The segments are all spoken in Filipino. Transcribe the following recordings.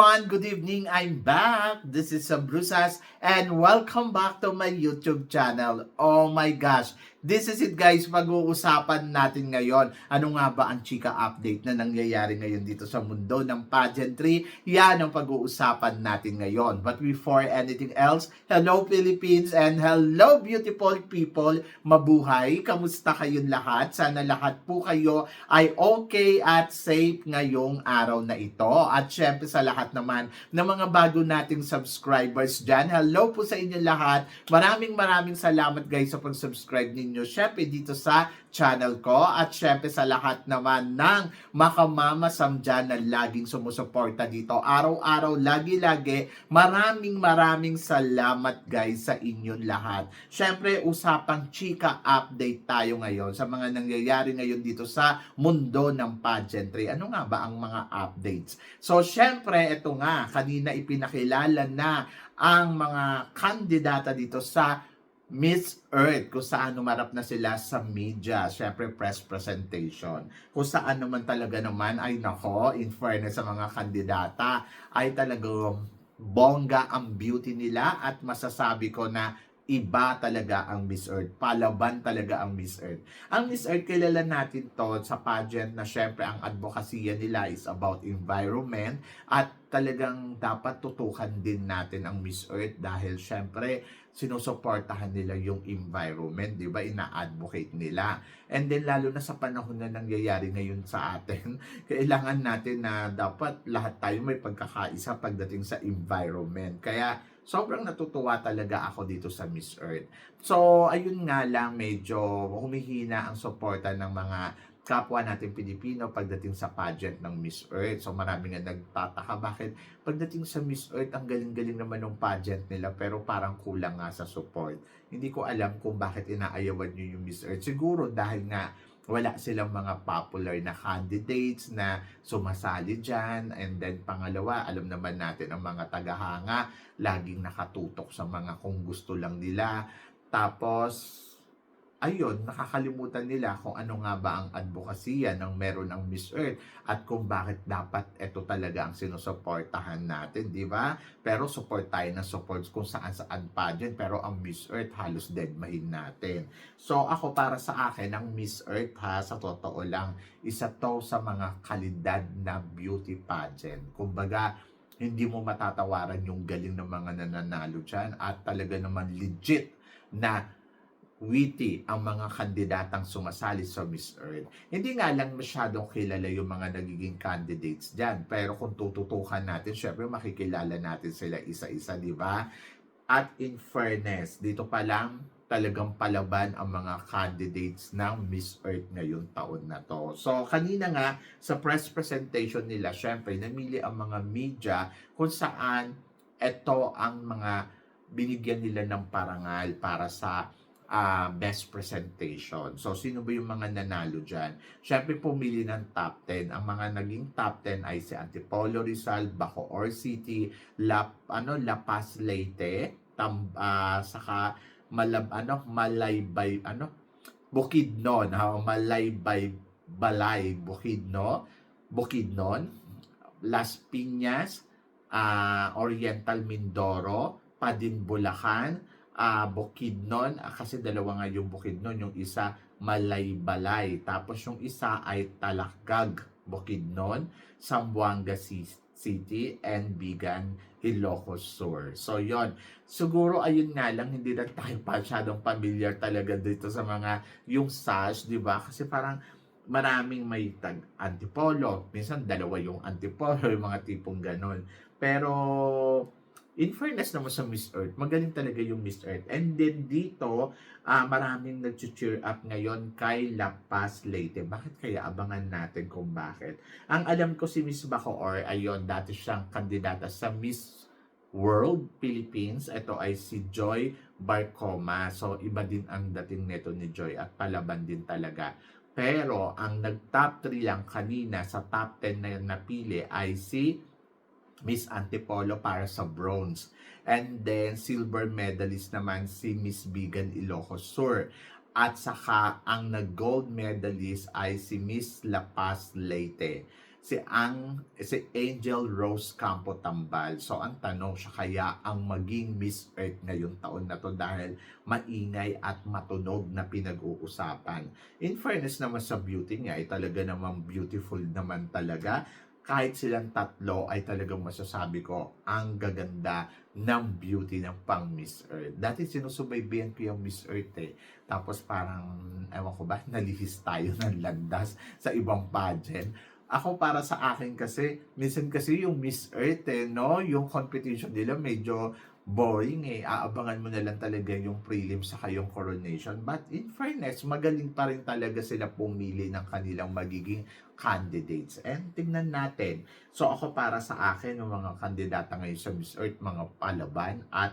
Everyone! Good evening! I'm back! This is Sam Brusas and welcome back to my YouTube channel. Oh my gosh! This is it guys, pag-uusapan natin ngayon. Ano nga ba ang chika update na nangyayari ngayon dito sa mundo ng pageantry? Yan ang pag-uusapan natin ngayon. But before anything else, hello Philippines and hello beautiful people! Mabuhay! Kamusta kayong lahat? Sana lahat po kayo ay okay at safe ngayong araw na ito. At syempre sa lahat naman ng mga bago nating subscribers dyan, hello po sa inyo lahat. Maraming maraming salamat guys sa pag-subscribe. Syempre dito sa channel ko at syempre sa lahat naman ng makamamasam dyan na laging sumusuporta dito. Araw-araw, lagi-lagi, maraming maraming salamat guys sa inyong lahat. Syempre, usapang chika update tayo ngayon sa mga nangyayari ngayon dito sa mundo ng pageantry. Ano nga ba ang mga updates? So, syempre, ito nga, kanina ipinakilala na ang mga kandidata dito sa Miss Earth, kung saan umarap na sila sa media, syempre press presentation. Kung saan naman talaga naman, ay nako, in fairness sa mga kandidata, ay talagang bongga ang beauty nila at masasabi ko na iba talaga ang Miss Earth. Palaban talaga ang Miss Earth. Ang Miss Earth, kilala natin to sa pageant na syempre ang advokasya nila is about environment at talagang dapat tutukan din natin ang Miss Earth dahil syempre sinusuportahan nila yung environment, di ba? Ina-advocate nila. And then lalo na sa panahon na nangyayari ngayon sa atin, kailangan natin na dapat lahat tayo may pagkakaisa pagdating sa environment. Kaya sobrang natutuwa talaga ako dito sa Miss Earth. So, ayun nga lang, medyo humihina ang suporta ng mga kapwa natin Pilipino pagdating sa pageant ng Miss Earth. So marami nga nagtataka bakit pagdating sa Miss Earth ang galing-galing naman ng pageant nila pero parang kulang nga sa support. Hindi ko alam kung bakit inaayawan nyo yung Miss Earth. Siguro dahil nga wala silang mga popular na candidates na sumasali dyan. And then pangalawa, alam naman natin ang mga tagahanga laging nakatutok sa mga kung gusto lang nila. Tapos, ayun, nakakalimutan nila kung ano nga ba ang advokasya ng meron ng Miss Earth at kung bakit dapat ito talaga ang sinusuportahan natin, di ba? Pero support tayo ng support kung saan saan pageant, pero ang Miss Earth halos dead mahin natin. So ako para sa akin, ang Miss Earth ha, sa totoo lang, isa to sa mga kalidad na beauty pageant. Kumbaga, hindi mo matatawaran yung galing ng mga nananalo dyan at talaga naman legit na witty ang mga kandidatang sumasali sa Miss Earth. Hindi nga lang masyadong kilala yung mga nagiging candidates dyan. Pero kung tututukan natin, syempre makikilala natin sila isa-isa, di ba? At in fairness, dito pa lang talagang palaban ang mga candidates ng Miss Earth ngayong taon na to. So, kanina nga, sa press presentation nila, syempre, namili ang mga media kung saan ito ang mga binigyan nila ng parangal para sa uh, best presentation. So, sino ba yung mga nanalo dyan? Siyempre, pumili ng top 10. Ang mga naging top 10 ay si Antipolo Rizal, Bacoor City, La, ano, La Paz Leyte, tam, uh, saka Malab, ano, Malaybay, ano, Bukidnon, ha? Malaybay, Balay, Bukidno, Bukidnon, Las Piñas, uh, Oriental Mindoro, Padin Bulacan, uh, Bukidnon, uh, kasi dalawa nga yung Bukidnon, yung isa Malaybalay, tapos yung isa ay Talakgag, Bukidnon, Zamboanga City, and Bigan, Ilocos Sur. So, yon Siguro, ayun nga lang, hindi na tayo masyadong familiar talaga dito sa mga yung SAS, di ba? Kasi parang maraming may tag antipolo. Minsan, dalawa yung antipolo, yung mga tipong ganon. Pero, in fairness naman sa Miss Earth, magaling talaga yung Miss Earth. And then dito, uh, maraming nag-cheer up ngayon kay La Paz Leyte. Bakit kaya abangan natin kung bakit? Ang alam ko si Miss Bacoor, ayon, dati siyang kandidata sa Miss World Philippines. Ito ay si Joy Barcoma. So, iba din ang dating neto ni Joy at palaban din talaga. Pero, ang nag-top 3 lang kanina sa top 10 na napili ay si Miss Antipolo para sa bronze. And then, silver medalist naman si Miss Bigan Ilocos Sur. At saka, ang nag-gold medalist ay si Miss La Paz Leyte. si Ang si Angel Rose Campo Tambal. So ang tanong siya kaya ang maging Miss Earth ngayong taon na to dahil maingay at matunog na pinag-uusapan. In fairness naman sa beauty niya ay talaga namang beautiful naman talaga. Kahit silang tatlo ay talagang masasabi ko ang gaganda ng beauty ng pang Miss Earth. Dati sinusubaybayan ko yung Miss Earth eh. Tapos parang, ewan ko ba, nalihis tayo ng landas sa ibang pageant. Ako para sa akin kasi, minsan kasi yung Miss Earth eh, no? Yung competition nila medyo boring eh. Aabangan mo na lang talaga yung prelim sa yung coronation. But in fairness, magaling pa rin talaga sila pumili ng kanilang magiging candidates. And tingnan natin. So ako para sa akin, yung mga kandidata ngayon sa Miss Earth, mga palaban at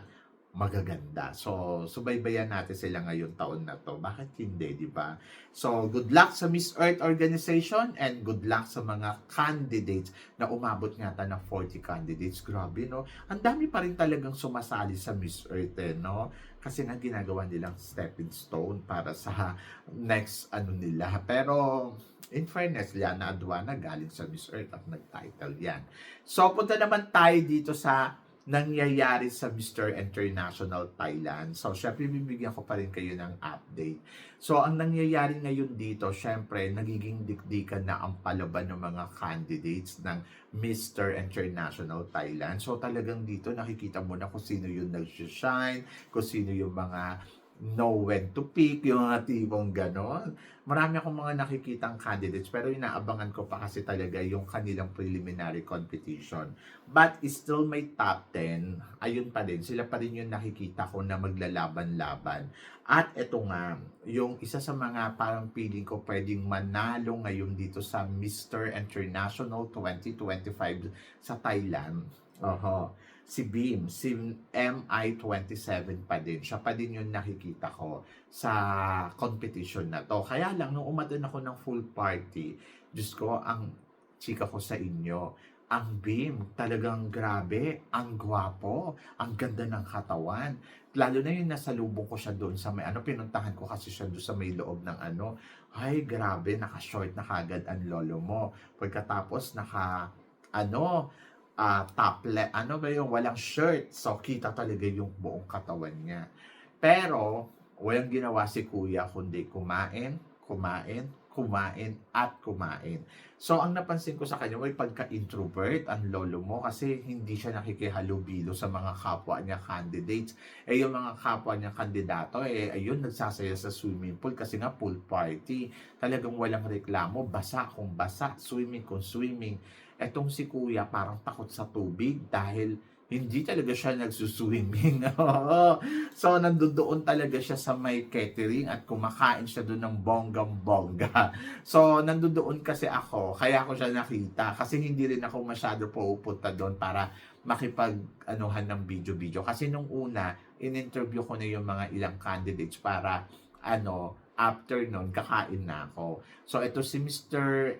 magaganda. So, subaybayan natin sila ngayon taon na to. Bakit hindi, di ba? So, good luck sa Miss Earth organization and good luck sa mga candidates na umabot nga ta ng 40 candidates. Grabe, no? Ang dami pa rin talagang sumasali sa Miss Earth, eh, no? Kasi nga ginagawa nilang stepping stone para sa next ano nila. Pero, in fairness, Liana Aduana galing sa Miss Earth at nag-title yan. So, punta naman tayo dito sa nangyayari sa Mr. International Thailand. So, syempre, bibigyan ko pa rin kayo ng update. So, ang nangyayari ngayon dito, syempre, nagiging dikdikan na ang palaban ng mga candidates ng Mr. International Thailand. So, talagang dito, nakikita mo na kung sino yung nag-shine, kung sino yung mga know when to pick, yung mga tipong ganon. Marami akong mga nakikitang candidates pero inaabangan ko pa kasi talaga yung kanilang preliminary competition. But still may top 10, ayun pa din, sila pa rin yung nakikita ko na maglalaban-laban. At ito nga, yung isa sa mga parang feeling ko pwedeng manalo ngayon dito sa Mr. International 2025 sa Thailand. Oho si Beam, si MI27 pa din. Siya pa din yung nakikita ko sa competition na to. Kaya lang, nung umatin ako ng full party, Diyos ko, ang chika ko sa inyo, ang Beam, talagang grabe, ang gwapo, ang ganda ng katawan. Lalo na yung nasa lubong ko siya doon sa may ano, pinuntahan ko kasi siya doon sa may loob ng ano. Ay, grabe, naka-short na kagad ang lolo mo. Pagkatapos, naka, ano, uh, topless, ano ba yung walang shirt. So, kita talaga yung buong katawan niya. Pero, walang ginawa si kuya kundi kumain, kumain, kumain, at kumain. So, ang napansin ko sa kanya, may pagka-introvert ang lolo mo kasi hindi siya nakikihalubilo sa mga kapwa niya candidates. Eh, yung mga kapwa niya kandidato, eh, ayun, nagsasaya sa swimming pool kasi nga pool party. Talagang walang reklamo, basa kung basa, swimming kung swimming etong si kuya parang takot sa tubig dahil hindi talaga siya nagsuswimming. so, nandoon talaga siya sa may catering at kumakain siya doon ng bonggang-bongga. So, nandoon kasi ako, kaya ako siya nakita. Kasi hindi rin ako masyado pupunta doon para makipag-anuhan ng video-video. Kasi nung una, in-interview ko na yung mga ilang candidates para, ano, after nun, kakain na ako. So, ito si Mr.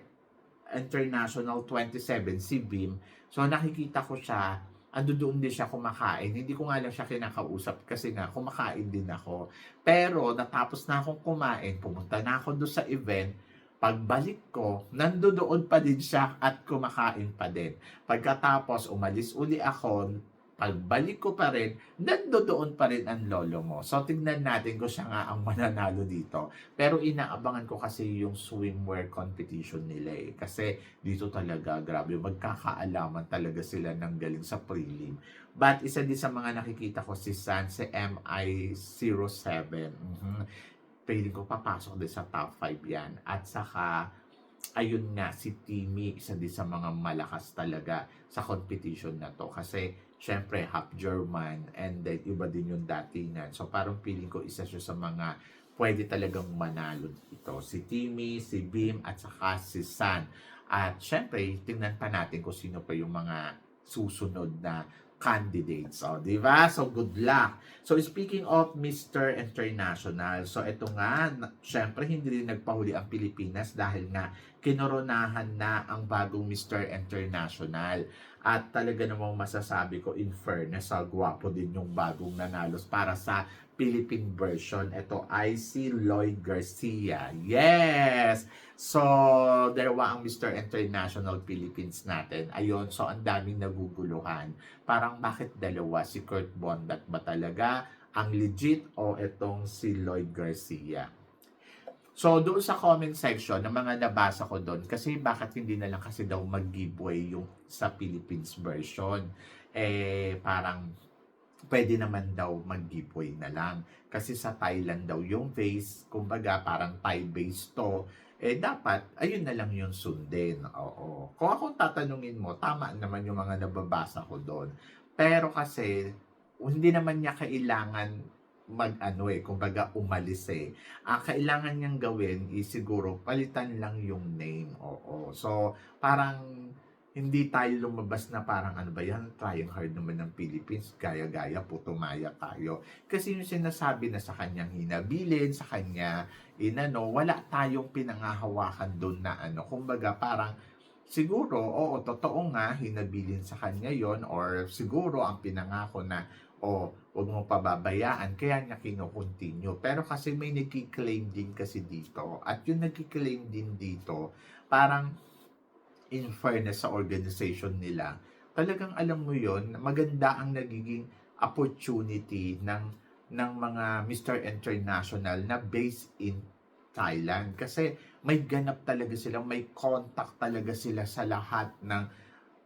International 27, si Bim. So nakikita ko siya, ando doon din siya kumakain. Hindi ko nga lang siya kinakausap kasi nga kumakain din ako. Pero natapos na akong kumain, pumunta na ako doon sa event, pagbalik ko, nandoon pa din siya at kumakain pa din. Pagkatapos, umalis uli ako, pagbalik ko pa rin, nandoon pa rin ang lolo mo. So, tignan natin kung siya nga ang mananalo dito. Pero inaabangan ko kasi yung swimwear competition nila eh. Kasi dito talaga, grabe, magkakaalaman talaga sila ng galing sa prelim. But isa din sa mga nakikita ko si San, si MI07. Mm-hmm. Piling ko papasok din sa top 5 yan. At saka, ayun nga, si Timmy, isa din sa mga malakas talaga sa competition na to. Kasi, syempre half German and then iba din yung datingan. So parang feeling ko isa siya sa mga pwede talagang manalo ito. Si Timmy, si Bim at saka si San. At syempre, tingnan pa natin kung sino pa yung mga susunod na candidates. O, di ba? So, good luck. So, speaking of Mr. International, so ito nga, syempre, hindi rin nagpahuli ang Pilipinas dahil nga kinoronahan na ang bagong Mr. International. At talaga namang masasabi ko, in fairness, sa gwapo din yung bagong nanalos para sa Philippine version. Ito ay si Lloyd Garcia. Yes! So, dalawa ang Mr. International Philippines natin. Ayun, so ang daming naguguluhan. Parang bakit dalawa? Si Kurt Bondat ba talaga ang legit o itong si Lloyd Garcia? So, doon sa comment section, ng mga nabasa ko doon, kasi bakit hindi na lang kasi daw mag-giveaway yung sa Philippines version? Eh, parang pwede naman daw mag-giveaway na lang. Kasi sa Thailand daw yung vase, kumbaga parang Thai base to, eh dapat, ayun na lang yung sundin. Oo. Kung ako tatanungin mo, tama naman yung mga nababasa ko doon. Pero kasi, hindi naman niya kailangan mag-ano eh, kumbaga umalis eh. Ang kailangan niyang gawin is siguro palitan lang yung name. Oo. So, parang hindi tayo lumabas na parang ano ba yan, trying hard naman ng Philippines, gaya-gaya, putumaya tayo. Kasi yung sinasabi na sa kanyang hinabilin, sa kanya, inano, wala tayong pinangahawakan doon na ano. Kumbaga parang, siguro, oo, totoo nga, hinabilin sa kanya yon or siguro ang pinangako na, o wag mo pababayaan, kaya niya kino-continue. Pero kasi may nagki-claim din kasi dito. At yung nagki-claim din dito, parang in fairness sa organization nila, talagang alam mo yon maganda ang nagiging opportunity ng ng mga Mr. International na based in Thailand. Kasi may ganap talaga sila, may contact talaga sila sa lahat ng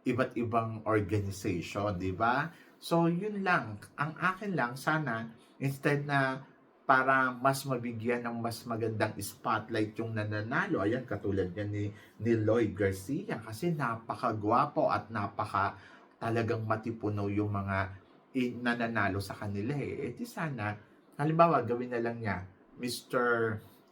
iba't ibang organization, di ba? So, yun lang. Ang akin lang, sana, instead na para mas mabigyan ng mas magandang spotlight yung nananalo. Ayan, katulad yan ni, ni Lloyd Garcia kasi napakagwapo at napaka talagang matipuno yung mga i- nananalo sa kanila eh. Eh di sana, halimbawa, gawin na lang niya, Mr.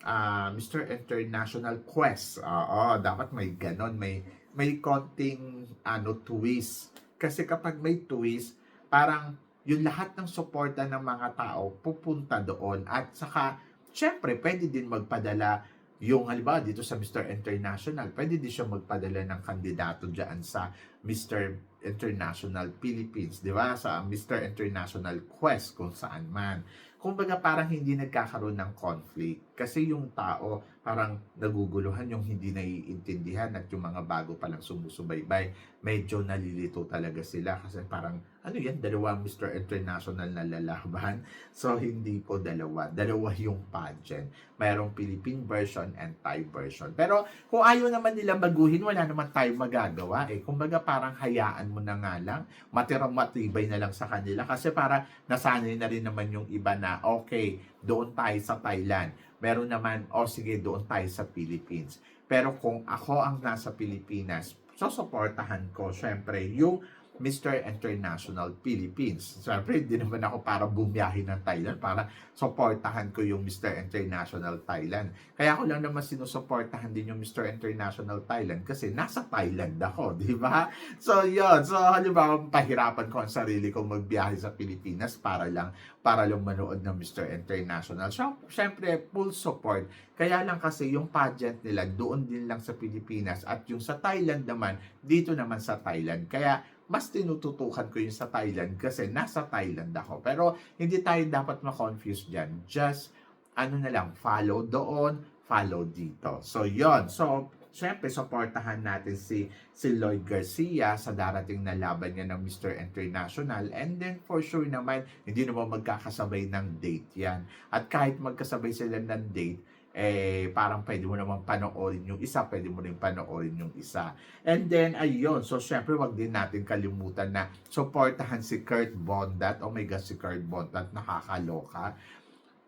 ah, Mr. International Quest. Oo, dapat may ganon, may may konting ano twist. Kasi kapag may twist, parang yung lahat ng suporta ng mga tao pupunta doon at saka syempre pwede din magpadala yung halimbawa dito sa Mr. International pwede din siya magpadala ng kandidato diyan sa Mr. International Philippines di ba sa Mr. International Quest kung saan man kumbaga parang hindi nagkakaroon ng conflict kasi yung tao parang naguguluhan yung hindi naiintindihan at yung mga bago palang sumusubaybay medyo nalilito talaga sila kasi parang ano yan, dalawa Mr. International na lalaban. So, hindi po dalawa. Dalawa yung pageant. Mayroong Philippine version and Thai version. Pero, kung ayaw naman nila baguhin, wala naman tayo magagawa eh. Kumbaga, parang hayaan mo na nga lang. Matirang matibay na lang sa kanila. Kasi para nasanay na rin naman yung iba na, okay, doon tayo sa Thailand. Meron naman, o oh, sige, doon tayo sa Philippines. Pero kung ako ang nasa Pilipinas, susuportahan ko, syempre, yung Mr. International Philippines. Siyempre, hindi naman ako para bumiyahin ng Thailand para supportahan ko yung Mr. International Thailand. Kaya ako lang naman sinusuportahan din yung Mr. International Thailand kasi nasa Thailand ako, di ba? So, yun. So, halimbawa, pahirapan ko ang sarili kong magbiyahe sa Pilipinas para lang para lang manood ng Mr. International. So, syempre, full support. Kaya lang kasi yung pageant nila doon din lang sa Pilipinas at yung sa Thailand naman, dito naman sa Thailand. Kaya, mas tinututukan ko yung sa Thailand kasi nasa Thailand ako. Pero hindi tayo dapat ma-confuse dyan. Just, ano na lang, follow doon, follow dito. So, yon So, syempre, supportahan natin si, si Lloyd Garcia sa darating na laban niya ng Mr. International. And then, for sure naman, hindi naman magkakasabay ng date yan. At kahit magkasabay sila ng date, eh, parang pwede mo naman panoorin yung isa, pwede mo rin panoorin yung isa. And then, ayun, so syempre, wag din natin kalimutan na supportahan si Kurt Bondat. Oh my God, si Kurt Bondat, nakakaloka.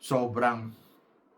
Sobrang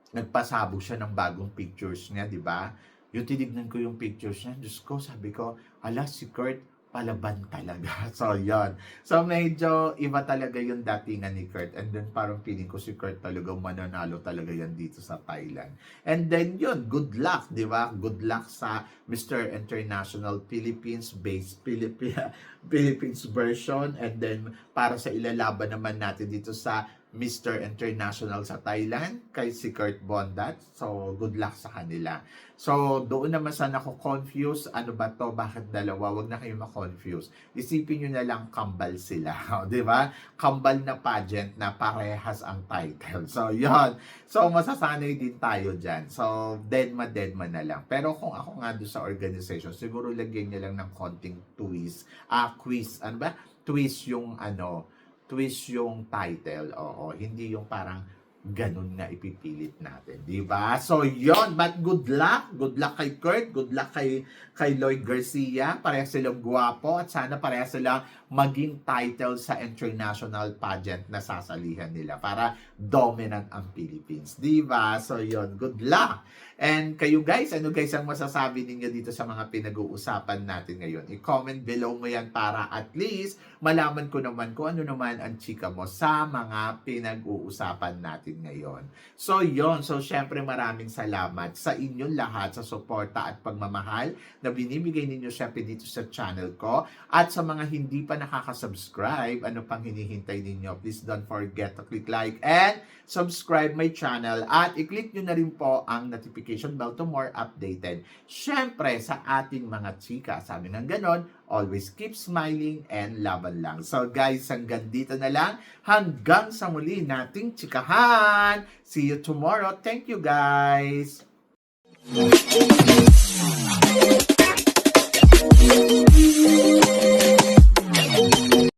nagpasabog siya ng bagong pictures niya, di ba? Yung tinignan ko yung pictures niya, Diyos ko, sabi ko, ala, si Kurt, palaban talaga. So, yon So, medyo iba talaga yung datingan ni Kurt. And then, parang feeling ko si Kurt talaga mananalo talaga yan dito sa Thailand. And then, yun, good luck, di ba? Good luck sa Mr. International Philippines-based Philippines, Philippines version. And then, para sa ilalaban naman natin dito sa Mr. International sa Thailand, kay si Kurt Bondat. So, good luck sa kanila. So, doon naman sana ako confused. Ano ba to? Bakit dalawa? Huwag na kayo ma-confuse. Isipin nyo na lang kambal sila. di ba? Kambal na pageant na parehas ang title. So, yon So, masasanay din tayo dyan. So, deadma, deadma na lang. Pero kung ako nga doon sa organization, siguro lagyan niya lang ng konting twist. Ah, quiz. Ano ba? Twist yung ano, twist yung title. Oo, hindi yung parang ganun nga ipipilit natin, di ba? So, yon But good luck. Good luck kay Kurt. Good luck kay, kay Lloyd Garcia. Pareha silang guwapo at sana pareha silang maging title sa international pageant na sasalihan nila para dominant ang Philippines. Di ba? So, yon Good luck. And kayo guys, ano guys ang masasabi ninyo dito sa mga pinag-uusapan natin ngayon? I-comment below mo yan para at least malaman ko naman kung ano naman ang chika mo sa mga pinag-uusapan natin ngayon. So yon So syempre maraming salamat sa inyong lahat sa suporta at pagmamahal na binibigay ninyo syempre dito sa channel ko. At sa mga hindi pa nakaka-subscribe, ano pang hinihintay ninyo? Please don't forget to click like and subscribe my channel at i-click nyo na rin po ang notification bell to more updated. Syempre, sa ating mga chika, sabi ng ganon, always keep smiling and laban lang. So guys, hanggang dito na lang. Hanggang sa muli nating chikahan. See you tomorrow. Thank you guys. Thank you.